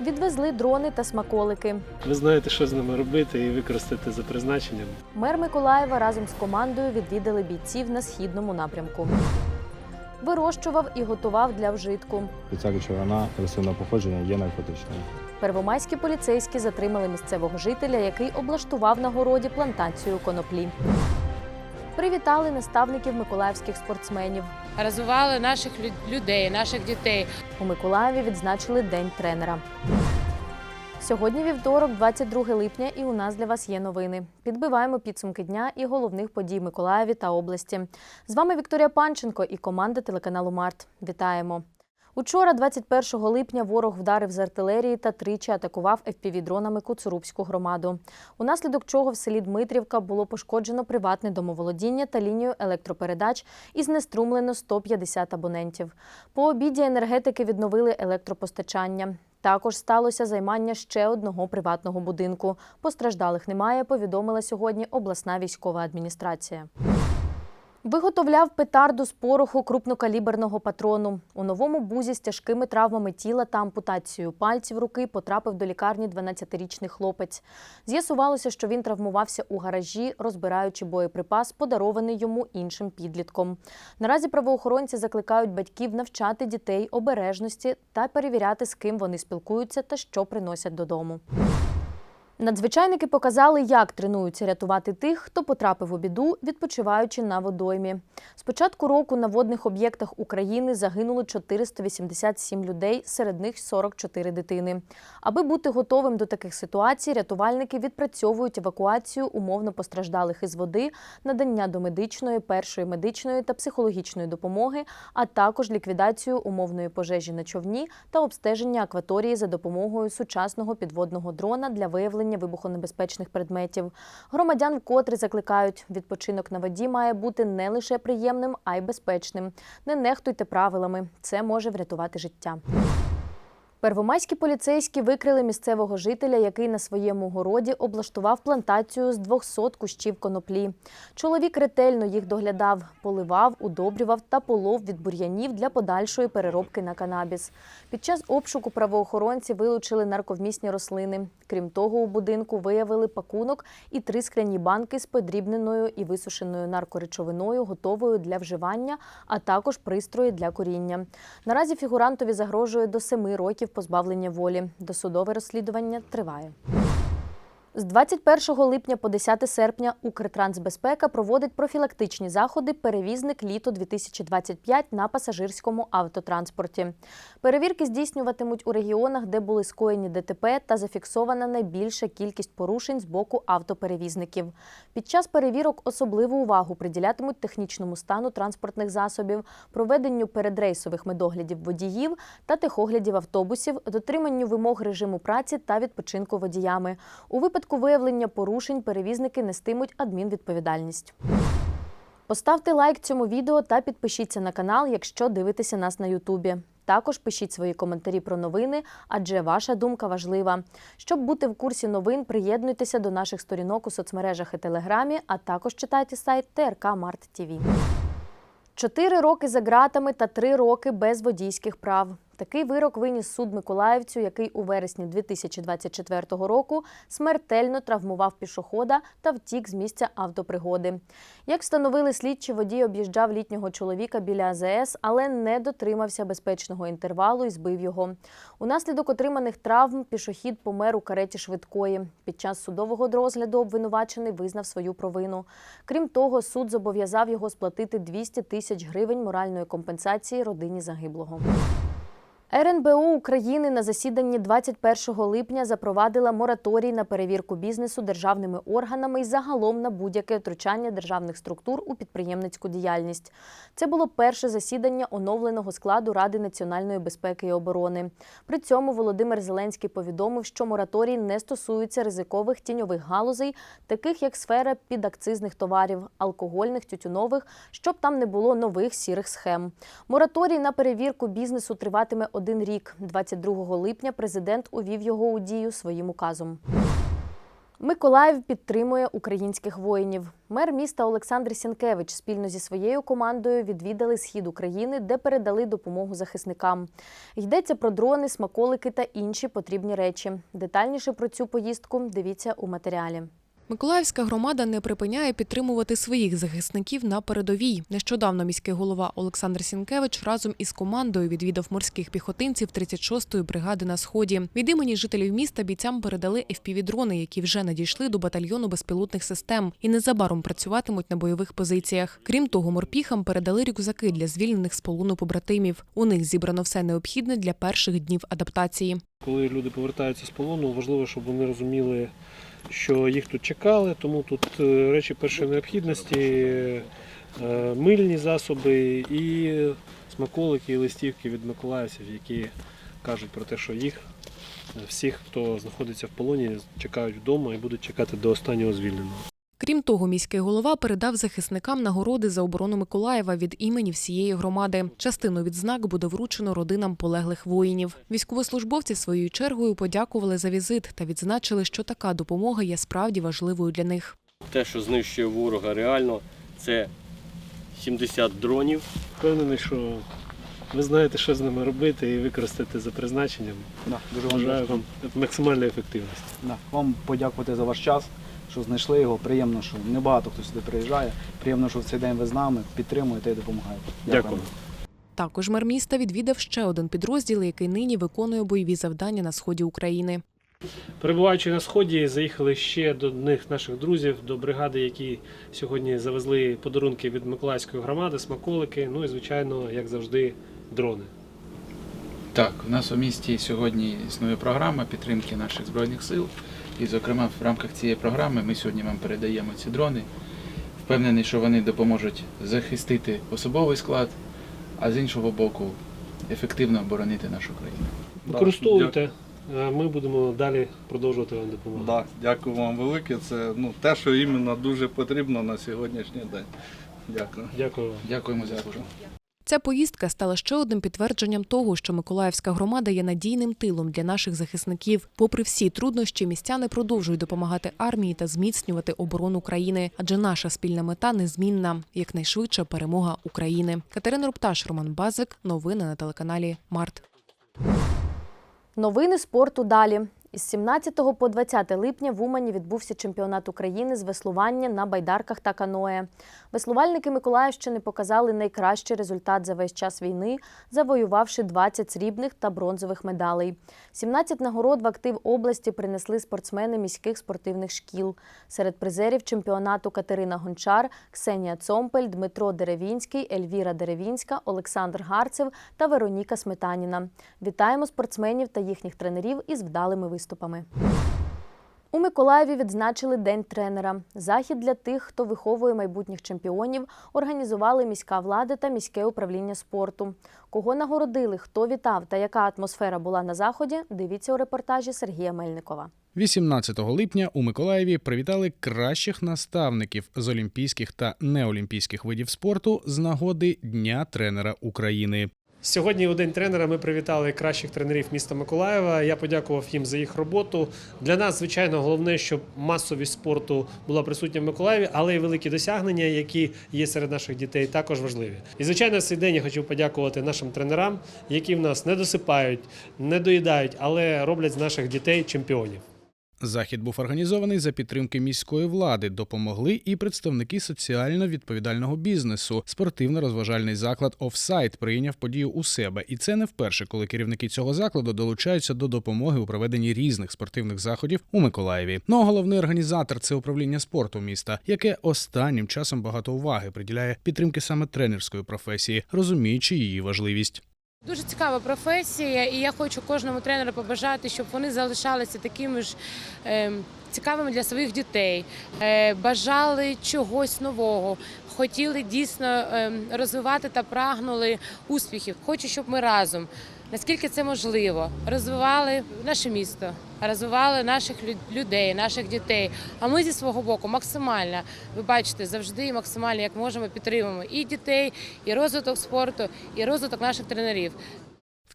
Відвезли дрони та смаколики. Ви знаєте, що з ними робити і використати за призначенням. Мер Миколаєва разом з командою відвідали бійців на східному напрямку. Вирощував і готував для вжитку. Ця речовина рослинного походження є наркотичною. Первомайські поліцейські затримали місцевого жителя, який облаштував на городі плантацію коноплі. Привітали наставників миколаївських спортсменів. розвивали наших лю- людей, наших дітей. У Миколаєві відзначили День тренера. Сьогодні вівторок, 22 липня, і у нас для вас є новини. Підбиваємо підсумки дня і головних подій Миколаєві та області. З вами Вікторія Панченко і команда телеканалу Март. Вітаємо! Учора, 21 липня, ворог вдарив з артилерії та тричі атакував FPV-дронами Куцурубську громаду. Унаслідок чого в селі Дмитрівка було пошкоджено приватне домоволодіння та лінію електропередач і знеструмлено 150 абонентів. По обіді енергетики відновили електропостачання. Також сталося займання ще одного приватного будинку. Постраждалих немає, повідомила сьогодні обласна військова адміністрація. Виготовляв петарду з пороху крупнокаліберного патрону. У новому бузі з тяжкими травмами тіла та ампутацією пальців руки потрапив до лікарні 12-річний хлопець. З'ясувалося, що він травмувався у гаражі, розбираючи боєприпас, подарований йому іншим підлітком. Наразі правоохоронці закликають батьків навчати дітей обережності та перевіряти, з ким вони спілкуються та що приносять додому. Надзвичайники показали, як тренуються рятувати тих, хто потрапив у біду, відпочиваючи на водоймі. З початку року на водних об'єктах України загинуло 487 людей, серед них 44 дитини. Аби бути готовим до таких ситуацій, рятувальники відпрацьовують евакуацію умовно постраждалих із води, надання домедичної, першої медичної та психологічної допомоги, а також ліквідацію умовної пожежі на човні та обстеження акваторії за допомогою сучасного підводного дрона для виявлення вибухонебезпечних предметів. Громадян вкотре закликають, відпочинок на воді має бути не лише приємним, а й безпечним. Не нехтуйте правилами. Це може врятувати життя. Первомайські поліцейські викрили місцевого жителя, який на своєму городі облаштував плантацію з 200 кущів коноплі. Чоловік ретельно їх доглядав, поливав, удобрював та полов від бур'янів для подальшої переробки на канабіс. Під час обшуку правоохоронці вилучили нарковмісні рослини. Крім того, у будинку виявили пакунок і три скляні банки з подрібненою і висушеною наркоречовиною, готовою для вживання, а також пристрої для куріння. Наразі фігурантові загрожує до семи років позбавлення волі. Досудове розслідування триває. З 21 липня по 10 серпня Укртрансбезпека проводить профілактичні заходи перевізник літо 2025 на пасажирському автотранспорті. Перевірки здійснюватимуть у регіонах, де були скоєні ДТП та зафіксована найбільша кількість порушень з боку автоперевізників. Під час перевірок особливу увагу приділятимуть технічному стану транспортних засобів, проведенню передрейсових медоглядів водіїв та техоглядів автобусів, дотриманню вимог режиму праці та відпочинку водіями. У випадку виявлення порушень перевізники нестимуть адмінвідповідальність. Поставте лайк цьому відео та підпишіться на канал, якщо дивитеся нас на Ютубі. Також пишіть свої коментарі про новини, адже ваша думка важлива. Щоб бути в курсі новин, приєднуйтеся до наших сторінок у соцмережах і телеграмі, а також читайте сайт ТРК Март ТІВІ. Чотири роки за ґратами та три роки без водійських прав. Такий вирок виніс суд Миколаївцю, який у вересні 2024 року смертельно травмував пішохода та втік з місця автопригоди. Як встановили слідчі, водій об'їжджав літнього чоловіка біля АЗС, але не дотримався безпечного інтервалу і збив його. Унаслідок отриманих травм пішохід помер у кареті швидкої. Під час судового розгляду обвинувачений визнав свою провину. Крім того, суд зобов'язав його сплатити 200 тисяч гривень моральної компенсації родині загиблого. РНБО України на засіданні 21 липня запровадила мораторій на перевірку бізнесу державними органами і загалом на будь-яке втручання державних структур у підприємницьку діяльність. Це було перше засідання оновленого складу Ради національної безпеки і оборони. При цьому Володимир Зеленський повідомив, що мораторій не стосується ризикових тіньових галузей, таких як сфера підакцизних товарів, алкогольних, тютюнових, щоб там не було нових сірих схем. Мораторій на перевірку бізнесу триватиме один рік. 22 липня президент увів його у дію своїм указом. Миколаїв підтримує українських воїнів. Мер міста Олександр Сінкевич спільно зі своєю командою відвідали схід України, де передали допомогу захисникам. Йдеться про дрони, смаколики та інші потрібні речі. Детальніше про цю поїздку дивіться у матеріалі. Миколаївська громада не припиняє підтримувати своїх захисників на передовій. Нещодавно міський голова Олександр Сінкевич разом із командою відвідав морських піхотинців 36-ї бригади на сході. Від імені жителів міста бійцям передали FPV-дрони, які вже надійшли до батальйону безпілотних систем і незабаром працюватимуть на бойових позиціях. Крім того, морпіхам передали рюкзаки для звільнених з полону побратимів. У них зібрано все необхідне для перших днів адаптації. Коли люди повертаються з полону, важливо, щоб вони розуміли, що їх тут чекали, тому тут е, речі першої необхідності, е, мильні засоби і смаколики, і листівки від миколаївців, які кажуть про те, що їх е, всіх, хто знаходиться в полоні, чекають вдома і будуть чекати до останнього звільненого. Крім того, міський голова передав захисникам нагороди за оборону Миколаєва від імені всієї громади. Частину відзнак буде вручено родинам полеглих воїнів. Військовослужбовці своєю чергою подякували за візит та відзначили, що така допомога є справді важливою для них. Те, що знищує ворога реально, це 70 дронів. Впевнений, що ви знаєте, що з ними робити і використати за призначенням. Да, дуже вам Бажаю вам максимальної ефективності. Да, вам подякувати за ваш час, що знайшли його. Приємно, що небагато хто сюди приїжджає. Приємно, що в цей день ви з нами підтримуєте і допомагаєте. Дякую. Також мер міста відвідав ще один підрозділ, який нині виконує бойові завдання на сході України. Перебуваючи на сході, заїхали ще до одних наших друзів, до бригади, які сьогодні завезли подарунки від Миколаївської громади, смаколики, ну і звичайно, як завжди, дрони. Так, у нас у місті сьогодні існує програма підтримки наших збройних сил. І, зокрема, в рамках цієї програми ми сьогодні вам передаємо ці дрони. Впевнений, що вони допоможуть захистити особовий склад, а з іншого боку, ефективно оборонити нашу країну. Використовуйте, ми будемо далі продовжувати вам допомагати. Да, дякую вам велике. Це ну, те, що іменно дуже потрібно на сьогоднішній день. Дякую. Дякую вам. Дякуємо за службу. Ця поїздка стала ще одним підтвердженням того, що Миколаївська громада є надійним тилом для наших захисників. Попри всі труднощі, містяни продовжують допомагати армії та зміцнювати оборону країни, адже наша спільна мета незмінна якнайшвидша перемога України. Катерина Рупташ, Роман Базик. Новини на телеканалі Март. Новини спорту далі. Із 17 по 20 липня в Умані відбувся чемпіонат України з веслування на байдарках та каное. Веслувальники Миколаївщини показали найкращий результат за весь час війни, завоювавши 20 срібних та бронзових медалей. 17 нагород в актив області принесли спортсмени міських спортивних шкіл. Серед призерів чемпіонату Катерина Гончар, Ксенія Цомпель, Дмитро Деревінський, Ельвіра Деревінська, Олександр Гарцев та Вероніка Сметаніна. Вітаємо спортсменів та їхніх тренерів із вдалими виступами. У Миколаєві відзначили День тренера. Захід для тих, хто виховує майбутніх чемпіонів, організували міська влада та міське управління спорту. Кого нагородили, хто вітав та яка атмосфера була на заході, дивіться у репортажі Сергія Мельникова. 18 липня у Миколаєві привітали кращих наставників з олімпійських та неолімпійських видів спорту з нагоди Дня тренера України. Сьогодні у день тренера ми привітали кращих тренерів міста Миколаєва. Я подякував їм за їх роботу. Для нас, звичайно, головне, щоб масовість спорту була присутня в Миколаєві, але й великі досягнення, які є серед наших дітей, також важливі. І звичайно, цей день я хочу подякувати нашим тренерам, які в нас не досипають, не доїдають, але роблять з наших дітей чемпіонів. Захід був організований за підтримки міської влади. Допомогли і представники соціально відповідального бізнесу. Спортивно-розважальний заклад Офсайт прийняв подію у себе, і це не вперше, коли керівники цього закладу долучаються до допомоги у проведенні різних спортивних заходів у Миколаєві. Ну а головний організатор це управління спорту міста, яке останнім часом багато уваги приділяє підтримки саме тренерської професії, розуміючи її важливість. Дуже цікава професія, і я хочу кожному тренеру побажати, щоб вони залишалися такими ж ем, цікавими для своїх дітей, е, бажали чогось нового, хотіли дійсно ем, розвивати та прагнули успіхів. Хочу, щоб ми разом, наскільки це можливо, розвивали наше місто, розвивали наших людей, наших дітей. А ми зі свого боку максимально, ви бачите, завжди максимально як можемо підтримуємо і дітей, і розвиток спорту, і розвиток наших тренерів.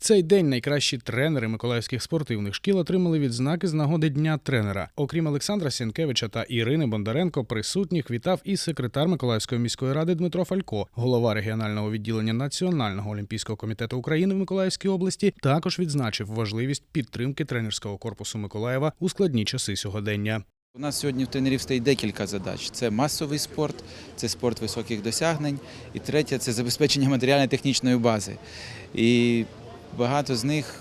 Цей день найкращі тренери миколаївських спортивних шкіл отримали відзнаки з нагоди дня тренера. Окрім Олександра Сінкевича та Ірини Бондаренко, присутніх вітав і секретар Миколаївської міської ради Дмитро Фалько, голова регіонального відділення Національного олімпійського комітету України в Миколаївській області. Також відзначив важливість підтримки тренерського корпусу Миколаєва у складні часи сьогодення. У нас сьогодні в тренерів стоїть декілька задач: це масовий спорт, це спорт високих досягнень, і третє це забезпечення матеріально-технічної бази. І багато з них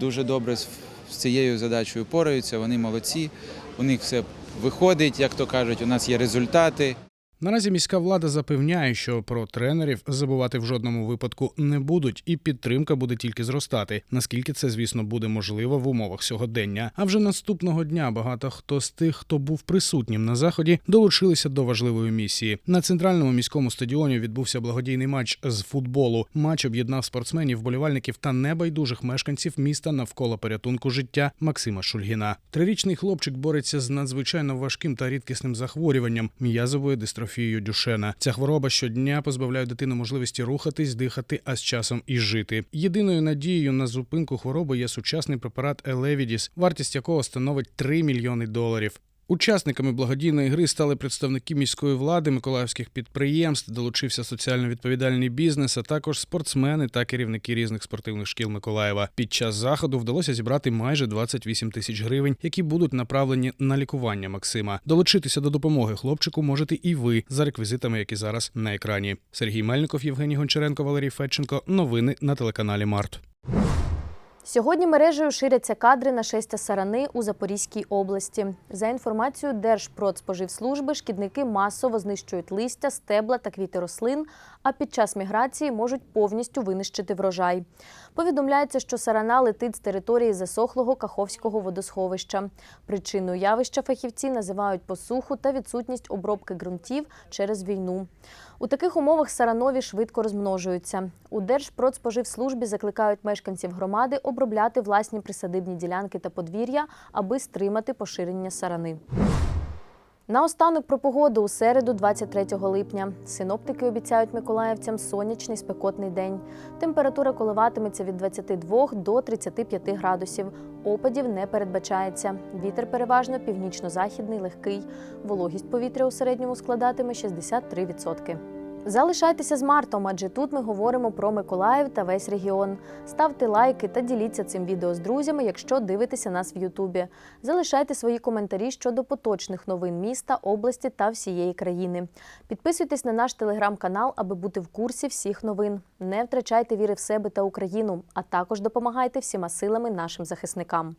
дуже добре з цією задачею пораються. Вони молодці, у них все виходить, як то кажуть, у нас є результати. Наразі міська влада запевняє, що про тренерів забувати в жодному випадку не будуть, і підтримка буде тільки зростати. Наскільки це, звісно, буде можливо в умовах сьогодення. А вже наступного дня багато хто з тих, хто був присутнім на заході, долучилися до важливої місії. На центральному міському стадіоні відбувся благодійний матч з футболу. Матч об'єднав спортсменів, болівальників та небайдужих мешканців міста навколо порятунку життя Максима Шульгіна. Трирічний хлопчик бореться з надзвичайно важким та рідкісним захворюванням м'язової м'язовою дистрофією Дюшена. Ця хвороба щодня позбавляє дитину можливості рухатись, дихати, а з часом і жити. Єдиною надією на зупинку хвороби є сучасний препарат Елевідіс, вартість якого становить 3 мільйони доларів. Учасниками благодійної гри стали представники міської влади, миколаївських підприємств, долучився соціально відповідальний бізнес, а також спортсмени та керівники різних спортивних шкіл Миколаєва. Під час заходу вдалося зібрати майже 28 тисяч гривень, які будуть направлені на лікування Максима. Долучитися до допомоги хлопчику можете і ви за реквізитами, які зараз на екрані. Сергій Мельников, Євгеній Гончаренко, Валерій Федченко. Новини на телеканалі Март. Сьогодні мережею ширяться кадри нашестя сарани у Запорізькій області. За інформацією Держпродспоживслужби, шкідники масово знищують листя, стебла та квіти рослин, а під час міграції можуть повністю винищити врожай. Повідомляється, що сарана летить з території засохлого Каховського водосховища. Причиною явища фахівці називають посуху та відсутність обробки ґрунтів через війну. У таких умовах саранові швидко розмножуються. У Держпродспоживслужбі закликають мешканців громади обробляти власні присадибні ділянки та подвір'я, аби стримати поширення сарани. Наостанок про погоду у середу, 23 липня. Синоптики обіцяють миколаївцям сонячний спекотний день. Температура коливатиметься від 22 до 35 градусів. Опадів не передбачається. Вітер переважно північно-західний, легкий. Вологість повітря у середньому складатиме 63%. Залишайтеся з Мартом, адже тут ми говоримо про Миколаїв та весь регіон. Ставте лайки та діліться цим відео з друзями, якщо дивитеся нас в Ютубі. Залишайте свої коментарі щодо поточних новин міста, області та всієї країни. Підписуйтесь на наш телеграм-канал, аби бути в курсі всіх новин. Не втрачайте віри в себе та Україну, а також допомагайте всіма силами нашим захисникам.